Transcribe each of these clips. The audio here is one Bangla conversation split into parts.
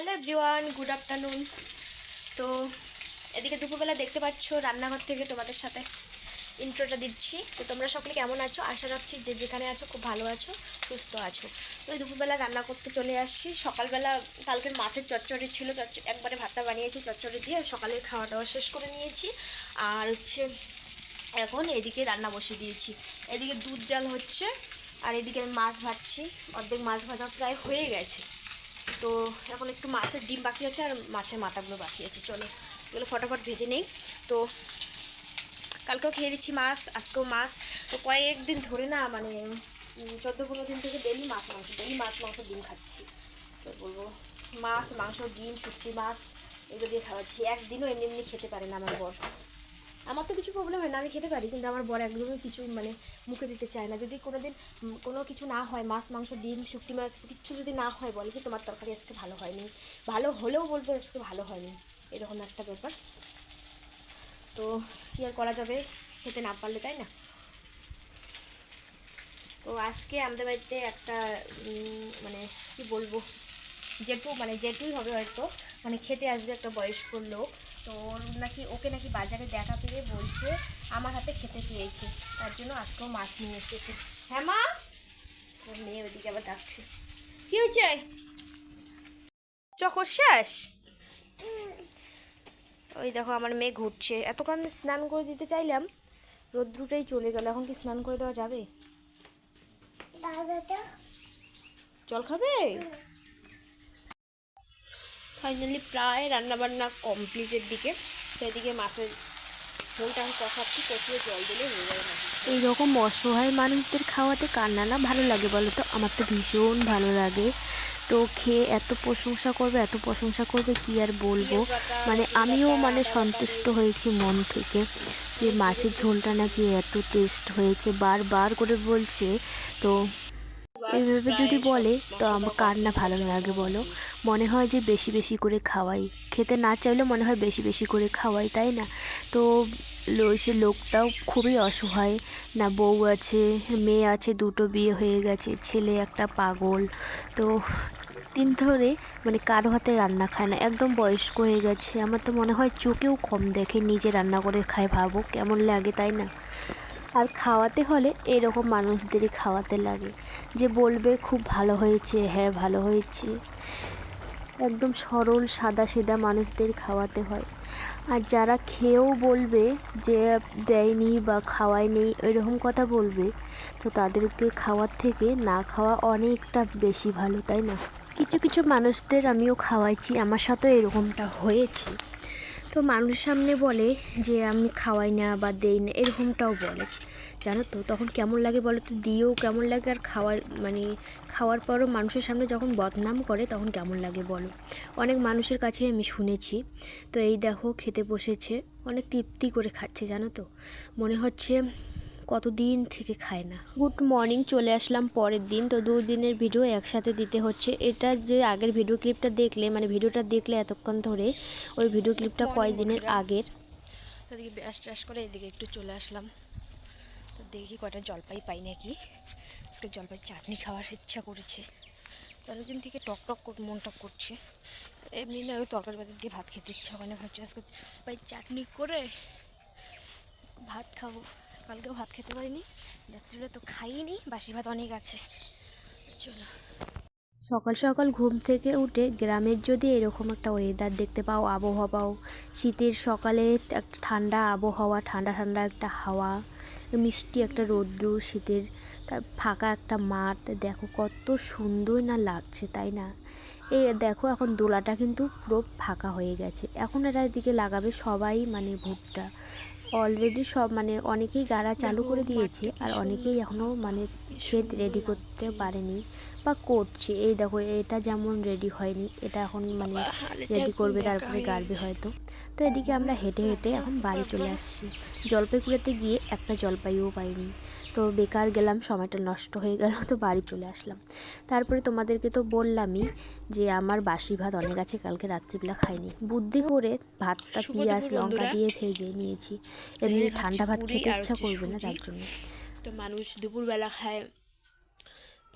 হ্যালো এভরিওয়ান গুড আফটারনুন তো এদিকে দুপুরবেলা দেখতে পাচ্ছ রান্নাঘর থেকে তোমাদের সাথে ইন্ট্রোটা দিচ্ছি। তো তোমরা সকলে কেমন আছো? আশা রাখছি যে যেখানে আছো খুব ভালো আছো, সুস্থ আছো। তো দুপুরবেলা রান্না করতে চলে আসছি। সকালবেলা কালকের মাছের চচ্চড়ি ছিল, চচ্চড়ি একবারে ভাতটা বানিয়েছি, চচ্চড়ি দিয়ে সকালের খাওয়া দাওয়া শেষ করে নিয়েছি। আর হচ্ছে এখন এদিকে রান্না বসিয়ে দিয়েছি। এদিকে দুধ জাল হচ্ছে, আর এদিকে আমি মাছ ভাজছি। অর্ধেক মাছ ভাজা প্রায় হয়ে গেছে। তো এখন একটু মাছের ডিম বাকি আছে আর মাছের মাথাগুলো বাকি আছে। চলো, এগুলো ফটাফট ভেজে নেই। তো কালকেও খেয়ে দিচ্ছি মাছ, আজকেও মাছ। তো কয়েকদিন ধরে না মানে চোদ্দ পনেরো দিন থেকে ডেলি মাছ, মাংস ডেলি মাছ, মাংস, ডিম খাচ্ছি। তো বলব, মাছ, মাংস, ডিম, শুটকি মাছ, এগুলো দিয়ে খাওয়াচ্ছি। একদিনও এমনি এমনি খেতে পারে না আমার বর। আমার তো কিছু প্রবলেম হয় না, আমি খেতে পারি, কিন্তু আমার বর একদমই কিছু মানে মুখে দিতে চায় না। যদি কোনো দিন কোনো কিছু না হয়, মাছ, মাংস, ডিম শুক্তি মাছ কিচ্ছু যদি না হয় বলে কি তোমার তরকারি আজকে ভালো হয়নি, ভালো হলেও বলবে আজকে ভালো হয়নি, এরকম একটা ব্যাপার। তো কী আর করা যাবে, খেতে না পারলে তাই না? তো আজকে আমাদের বাড়িতে একটা মানে কি বলব, জেঠু মানে জেঠুই হবে হয়তো মানে খেতে আসবে একটা বয়স্ক লোক। তো ওর নাকি ওকে নাকি বাজারে দেখা পেয়ে বলছে আমার হাতে খেতে চেয়েছে। তার জন্য আজকেও মাছ নিয়ে এসেছে। হ্যাঁ মা? ওর মেয়ে ওইদিকে আবার ডাকছে। কি হয়েছে? চকর শেষ? ওই দেখো আমার মেয়ে ঘুরছে। এতক্ষণ স্নান করে দিতে চাইলাম রোদ্রুটাই চলে গেল। এখন কি স্নান করে দেওয়া যাবে? জল খাবে? ফাইনালি প্রায় রান্নাবান্না কমপ্লিটের দিকে সেদিকে মাছের ঝোলটা আমি কষাচ্ছি কষিয়ে জল দিলে হয়ে যাবে এইরকম অসহায় মানুষদের খাওয়াতে কান্না না ভালো লাগে বলো তো? আমার তো ভীষণ ভালো লাগে। তো খেয়ে এত প্রশংসা করবে এত প্রশংসা করবে কি আর বলব? মানে আমিও মানে সন্তুষ্ট হয়েছি মন থেকে যে মাছের ঝোলটা নাকি এত টেস্ট হয়েছে বারবার করে বলছে। তো এইভাবে যদি বলে, তো আমার কার না ভালো লাগে বলো? মনে হয় যে বেশি বেশি করে খাওয়াই। খেতে না চাইলেও মনে হয় বেশি বেশি করে খাওয়াই, তাই না? তো সে লোকটাও খুবই অসহায়। না, বউ আছে, মেয়ে আছে, দুটো বিয়ে হয়ে গেছে, ছেলে একটা পাগল। তো দিন ধরে মানে কারও হাতে রান্না খায় না, একদম বয়স্ক হয়ে গেছে। আমার তো মনে হয় চোখেও কম দেখে, নিজে রান্না করে খায় ভাবো কেমন লাগে, তাই না? আর খাওয়াতে হলে এরকম মানুষদেরই খাওয়াতে লাগে। যে বলবে, খুব ভালো হয়েছে হ্যাঁ ভালো হয়েছে। একদম সরল সাদা সিধা মানুষদের খাওয়াতে হয়। আর যারা খেয়েও বলবে যে দেয়নি বা খাওয়ায়নি এরকম কথা বলবে, তো তাদেরকে খাওয়ার থেকে না খাওয়া অনেকটা বেশি ভালো, তাই না? কিছু কিছু মানুষদের আমিও খাওয়াইছি, আমার সাথেও এরকমটা হয়েছে। তো মানুষ সামনে বলে যে, আমি খাওয়াই না বা দেই না, এরকমটাও বলে। জানো তো, তখন কেমন লাগে বলো তো? দিয়েও কেমন লাগে আর খাওয়ার মানে খাওয়ার পরও মানুষের সামনে যখন বদনাম করে, তখন কেমন লাগে বলো? অনেক মানুষের কাছে আমি শুনেছি। তো এই দেখো, খেতে বসেছে, অনেক তৃপ্তি করে খাচ্ছে, জানো তো? মনে হচ্ছে কতদিন থেকে খায় না। গুড মর্নিং চলে আসলাম পরের দিন। তো দুদিনের ভিডিও একসাথে দিতে হচ্ছে। এটা যে আগের ভিডিও ক্লিপটা দেখলে মানে ভিডিওটা দেখলে এতক্ষণ ধরে ওই ভিডিও ক্লিপটা কয়েকদিনের আগের? এদিকে ব্যাস ট্যাস করে এদিকে একটু চলে আসলাম। তো দেখি কয়টা জলপাই পাই নাকি। আজকে জলপাই চাটনি খাওয়ার ইচ্ছা করেছে। অনেকদিন থেকে টক টক কর- মন টক করছে। এমনি না ওই তরকারি বাজার দিয়ে ভাত খেতে ইচ্ছা হয় না। ভাবছি আজকে ভাই চাটনি করে ভাত খাব। কালকেও ভাত খেতে পারিনি, রাত্রিবেলা তো খাইনি, বাসি ভাত অনেক আছে। চলো। সকাল সকাল ঘুম থেকে উঠে গ্রামের যদি এরকম একটা ওয়েদার দেখতে পাও, আবহাওয়া পাও, শীতের সকালে একটা ঠান্ডা আবহাওয়া, ঠান্ডা ঠান্ডা একটা হাওয়া, মিষ্টি একটা রৌদ্র, শীতের তার ফাঁকা একটা মাঠ, দেখো কত সুন্দর না লাগছে, তাই না? এই দেখো এখন দোলাটা কিন্তু পুরো ফাঁকা হয়ে গেছে। এখন এটা এদিকে লাগাবে সবাই মানে ভুট্টা। অলরেডি সব মানে অনেকেই গাড়া চালু করে দিয়েছে আর অনেকেই এখনও মানে ক্ষেত রেডি করতে পারেনি বা করছে। এই দেখো, এটা যেমন রেডি হয়নি, এটা এখন মানে রেডি করবে, তারপরে গাড়বে হয়তো। তো এদিকে আমরা হেঁটে হেঁটে এখন বাড়ি চলে আসছি। জলপাইগুড়িতে গিয়ে একটা জলপাইও পাইনি। তো বেকার গেলাম সময়টা নষ্ট হয়ে গেল তো বাড়ি চলে আসলাম। তারপরে তোমাদেরকে তো বললামই যে আমার বাসি ভাত অনেক আছে কালকে রাত্রিবেলা খাইনি। বুদ্ধি করে ভাতটা পেঁয়াজ লঙ্কা দিয়ে ভেজে নিয়েছি। এমনি ঠান্ডা ভাত খেতে ইচ্ছা করবে না তার জন্য। তো মানুষ দুপুরবেলা খায়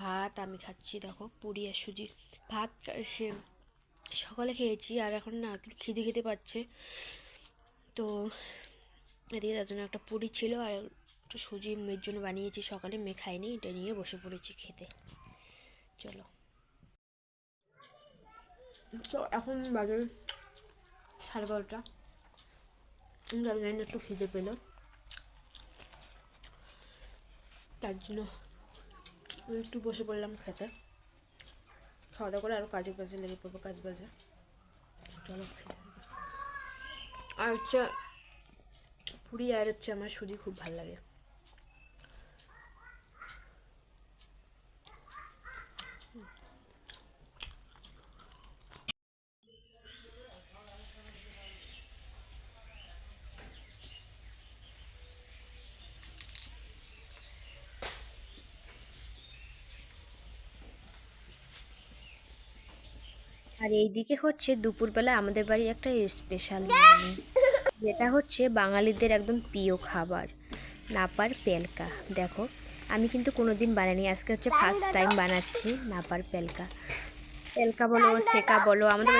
ভাত আমি খাচ্ছি দেখো পুরি আর সুজি। ভাত সে সকালে খেয়েছি আর এখন না খিদে খেতে পাচ্ছে। তো এদিকে তার জন্য একটা পুরি ছিল আর একটু সুজি মেয়ের জন্য বানিয়েছি সকালে, মেয়ে খায়নি, এটা নিয়ে বসে পড়েছি খেতে। চলো। তো এখন বাজে সাড়ে বারোটা। জানি একটু খিদে পেল। তার জন্য একটু বসে পড়লাম খেতে। খাওয়া দাওয়া করে আরও কাজে বাজে, লেগে পড়ব, কাজ বাজে। চলো। আর হচ্ছে পুরি আর হচ্ছে আমার সুজি খুব ভালো লাগে। আর এইদিকে হচ্ছে দুপুরবেলা আমাদের বাড়ি একটা স্পেশাল মেনু যেটা হচ্ছে বাঙালিদের একদম প্রিয় খাবার নাপার পেলকা দেখো আমি কিন্তু কোনোদিন বানাইনি আজকে হচ্ছে ফার্স্ট টাইম বানাচ্ছি নাপার পেলকা পেলকা বলো সেকা বলো আমাদের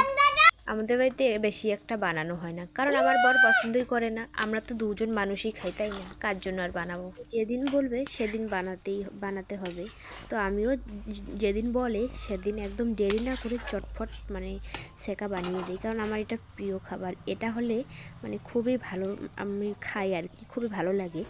আমাদের বাড়িতে বেশি একটা বানানো হয় না। কারণ আমার বর পছন্দই করে না। আমরা তো দুজন মানুষই খাই, তাই না? কার জন্য আর বানাবো? যেদিন বলবে, সেদিন বানাতেই, বানাতে হবে। তো আমিও যেদিন বলে, সেদিন একদম দেরি না করে চটফট মানে সেকা বানিয়ে দিই। কারণ আমার এটা প্রিয় খাবার। এটা হলে মানে খুবই ভালো, আমি খাই আর কি, খুবই ভালো লাগে।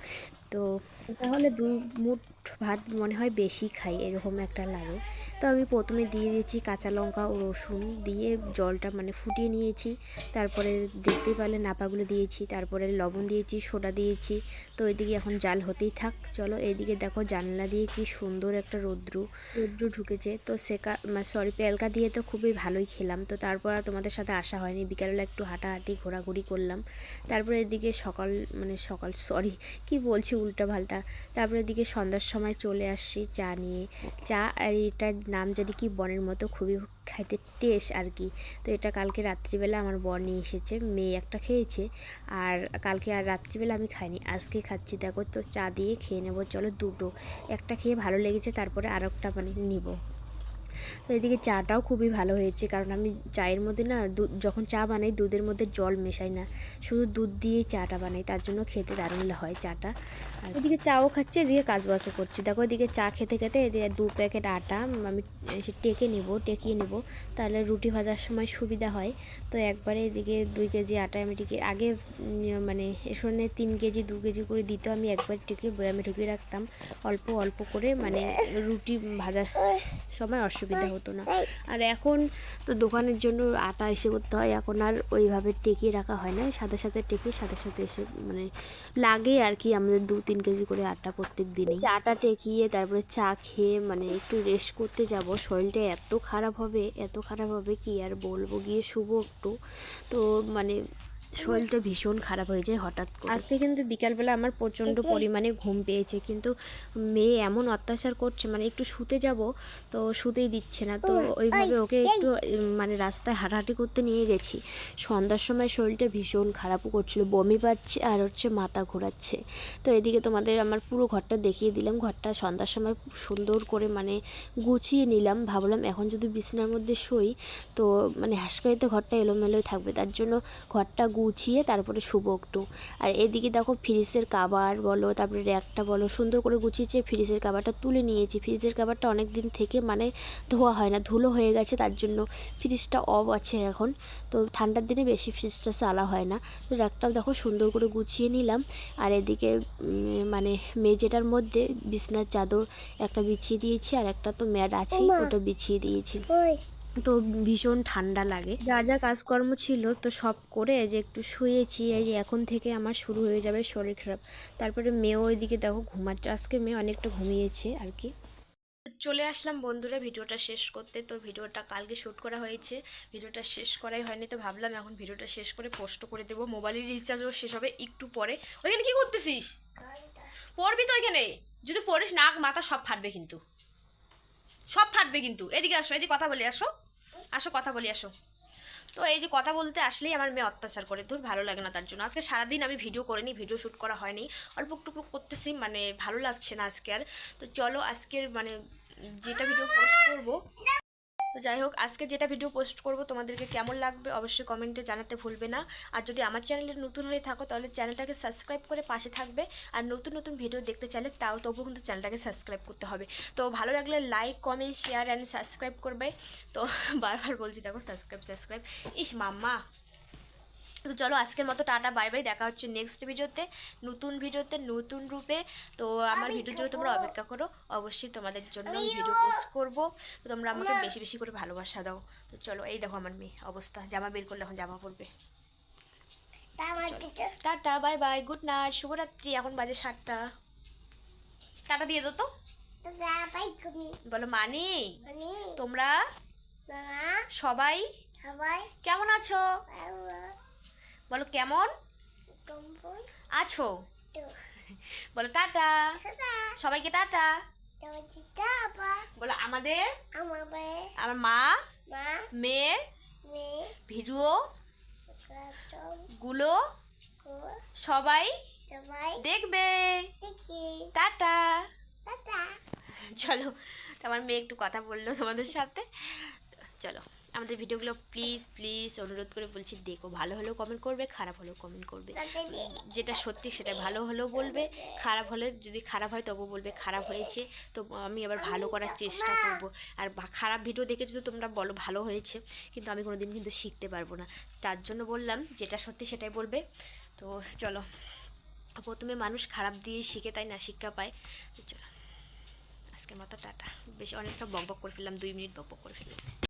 তো তাহলে দু মুঠ ভাত মনে হয় বেশি খাই, এরকম একটা লাগে। তো আমি প্রথমে দিয়ে দিয়েছি কাঁচা লঙ্কা ও রসুন, দিয়ে জলটা মানে ফুটিয়ে নিয়েছি। তারপরে দেখতে পারলে নাপাগুলো দিয়েছি, তারপরে লবণ দিয়েছি, সোডা দিয়েছি। তো এদিকে এখন জাল হতেই থাক, চলো এইদিকে দেখো জানলা দিয়ে কি সুন্দর একটা রৌদ্রু রৌদ্রু ঢুকেছে। তো সেকা মানে সরি পেলকা দিয়ে তো খুবই ভালোই খেলাম। তো তারপর আর তোমাদের সাথে আসা হয়নি, বিকালবেলা একটু হাঁটাহাঁটি, ঘোরাঘুরি করলাম। তারপরে এদিকে সকাল মানে সকাল সরি কি বলছি উল্টা পাল্টা? তারপরে এদিকে সন্ধ্যার সময় চলে আসছি চা নিয়ে। চা আর এটার নাম জানি কি বনের মতো, খুবই খাইতে টেস্ট আর কি তো এটা কালকে রাত্রিবেলা আমার বর নিয়ে এসেছে, মেয়ে একটা খেয়েছে। আর কালকে আর রাত্রিবেলা আমি খাইনি, আজকে খাচ্ছি দেখো। তো চা দিয়ে খেয়ে নেব, চলো দুটো। একটা খেয়ে ভালো লেগেছে, তারপরে আর একটা মানে নিব। তো এদিকে চাটাও খুবই ভালো হয়েছে, কারণ আমি চায়ের মধ্যে না দুধ যখন চা বানাই দুধের মধ্যে জল মেশাই না, শুধু দুধ দিয়েই চাটা বানাই, তার জন্য খেতে দারুণ হয় চাটা। এদিকে চাও খাচ্ছে, এদিকে কাজবাজও করছি। দেখো এদিকে চা খেতে খেতে এদিকে দু প্যাকেট আটা আমি টেকে নিব, টেকিয়ে নিব, তাহলে রুটি ভাজার সময় সুবিধা হয়। তো একবারে এদিকে দুই কেজি আটা আমি টিকে, আগে মানে এসনে তিন কেজি, দু কেজি করে দিত আমি একবার টিকে বয়ামে ঢুকিয়ে রাখতাম। অল্প অল্প করে মানে রুটি ভাজার সময় অসুবিধা হতো না। আর এখন তো দোকানের জন্য আটা এসে করতে হয় এখন আর ওইভাবে টেকিয়ে রাখা হয় না সাথে সাথে টেকে সাথে সাথে এসে মানে লাগে আর কি আমাদের দু তিন কেজি করে আটা প্রত্যেক দিনই। চাটা টেকিয়ে তারপরে চা খেয়ে মানে একটু রেস্ট করতে যাব শরীরটা এত খারাপ হবে এত খারাপ হবে কি আর বলব গিয়ে শুভ একটু। তো মানে শরীরটা ভীষণ খারাপ হয়ে যায় হঠাৎ করে। আজকে কিন্তু বিকালবেলা আমার প্রচণ্ড পরিমাণে ঘুম পেয়েছে কিন্তু মেয়ে এমন অত্যাচার করছে মানে একটু শুতে যাব তো শুতেই দিচ্ছে না তো ওইভাবে ওকে একটু মানে রাস্তায় হাঁটাহাঁটি করতে নিয়ে গেছি। সন্ধ্যার সময় শরীরটা ভীষণ খারাপও করছিল বমি পাচ্ছে আর হচ্ছে মাথা ঘোরাচ্ছে। তো এদিকে তোমাদের আমার পুরো ঘরটা দেখিয়ে দিলাম ঘরটা সন্ধ্যার সময় সুন্দর করে মানে গুছিয়ে নিলাম ভাবলাম এখন যদি বিছানার মধ্যে শুই তো মানে হাসকাইতে ঘরটা এলোমেলোই থাকবে তার জন্য ঘরটা গুছিয়ে তারপরে শুবো একটু। আর এদিকে দেখো ফ্রিজের কাবার বলো তারপরে র্যাকটা বলো সুন্দর করে গুছিয়েছে ফ্রিজের কাবারটা তুলে নিয়েছি। ফ্রিজের কাবারটা অনেক দিন থেকে মানে ধোয়া হয় না ধুলো হয়ে গেছে তার জন্য ফ্রিজটা অফ আছে এখন। তো ঠান্ডার দিনে বেশি ফ্রিজটা চালা হয় না। তো র্যাকটাও দেখো সুন্দর করে গুছিয়ে নিলাম। আর এদিকে মানে মেঝেটার মধ্যে বিছনার চাদর একটা বিছিয়ে দিয়েছি আর একটা তো ম্যাট আছে ওটা বিছিয়ে দিয়েছি। তো ভীষণ ঠান্ডা লাগে। যা যা কাজকর্ম ছিল তো সব করে যে একটু শুয়েছি এই যে এখন থেকে আমার শুরু হয়ে যাবে শরীর খারাপ। তারপরে মেয়েও ওইদিকে দেখো ঘুমাচ্ছে আজকে মেয়ে অনেকটা ঘুমিয়েছে আর কি। চলে আসলাম বন্ধুরা ভিডিওটা শেষ করতে তো ভিডিওটা কালকে শ্যুট করা হয়েছে ভিডিওটা শেষ করাই হয়নি তো ভাবলাম এখন ভিডিওটা শেষ করে পোস্ট করে দেবো মোবাইলের রিচার্জও শেষ হবে একটু পরে। ওইখানে কি করতেছিস? পড়বি তো ওইখানে যদি পড়িস নাক মাথা সব ফাটবে কিন্তু। সব ফাটবে কিন্তু। এদিকে আসো, এদিকে কথা বলে আসো। আসো, কথা বলি আসো। তো এই যে কথা বলতে আসলেই আমার মেয়ে অত্যাচার করে। ধর, ভালো লাগে না তার জন্য। আজকে সারাদিন আমি ভিডিও করিনি, ভিডিও শ্যুট করা হয়নি। অল্প একটু করতেছি মানে ভালো লাগছে না আজকে আর। তো চলো আজকের মানে যেটা ভিডিও পোস্ট করব তো যাই হোক, আজকে যেটা ভিডিও পোস্ট করব তোমাদেরকে কেমন লাগবে অবশ্যই কমেন্টে জানাতে ভুলবে না। আর যদি আমার চ্যানেলে নতুন হয়ে থাকো, তাহলে চ্যানেলটাকে সাবস্ক্রাইব করে পাশে থাকবে। আর নতুন নতুন ভিডিও দেখতে চাইলে তাও তবুও কিন্তু চ্যানেলটাকে সাবস্ক্রাইব করতে হবে। তো ভালো লাগলে like comment share and subscribe করবে। তো বারবার বলছি, দেখো সাবস্ক্রাইব সাবস্ক্রাইব ইস মাম্মা! তো চলো আজকের মতো টাটা বাই বাই দেখা হচ্ছে নেক্সট ভিডিওতে নতুন ভিডিওতে নতুন রূপে। তো আমার ভিডিওর জন্য তোমরা অপেক্ষা করো অবশ্যই তোমাদের জন্য আমি ভিডিও পোস্ট করব। তো তোমরা আমাকে বেশি বেশি করে ভালোবাসা দাও। তো চলো এই দেখো আমার মেয়ে অবস্থা জামা বের করলে এখন জামা পরবে। Tata bye bye good night শুভরাত্রি এখন বাজে সাতটা। টাটা দিয়ে দাও তো। বলো মানি তোমরা সবাই সবাই। কেমন আছো? বলো কেমন? আছো? বলো টাটা। সবাইকে টাটা। বলো আমাদের? আমার মা মেয়ে ভিডিও গুলো সবাই দেখবে। টাটা। টাটা। চলো তো আমার মেয়ে একটু কথা বলল তোমাদের সাথে। চলো। আমাদের ভিডিওগুলো প্লিজ প্লিজ অনুরোধ করে বলছি দেখো, ভালো হলেও কমেন্ট করবে, খারাপ হলেও কমেন্ট করবে। যেটা সত্যি সেটা ভালো হলেও বলবে, খারাপ হলে যদি খারাপ হয় তবু বলবে খারাপ হয়েছে, তো আমি আবার ভালো করার চেষ্টা করব। আর খারাপ ভিডিও দেখে যদি তোমরা বলো ভালো হয়েছে, কিন্তু আমি কোনো দিন কিন্তু শিখতে পারব না। তার জন্য বললাম, যেটা সত্যি সেটাই বলবে। তো চলো, প্রথমে মানুষ খারাপ দিয়ে শিখে তাই না শিক্ষা পায়। চলো, আজকের মতো টাটা। বেশ অনেকটা বক বক করে ফেললাম, দুই মিনিট বক বক করে ফেললাম।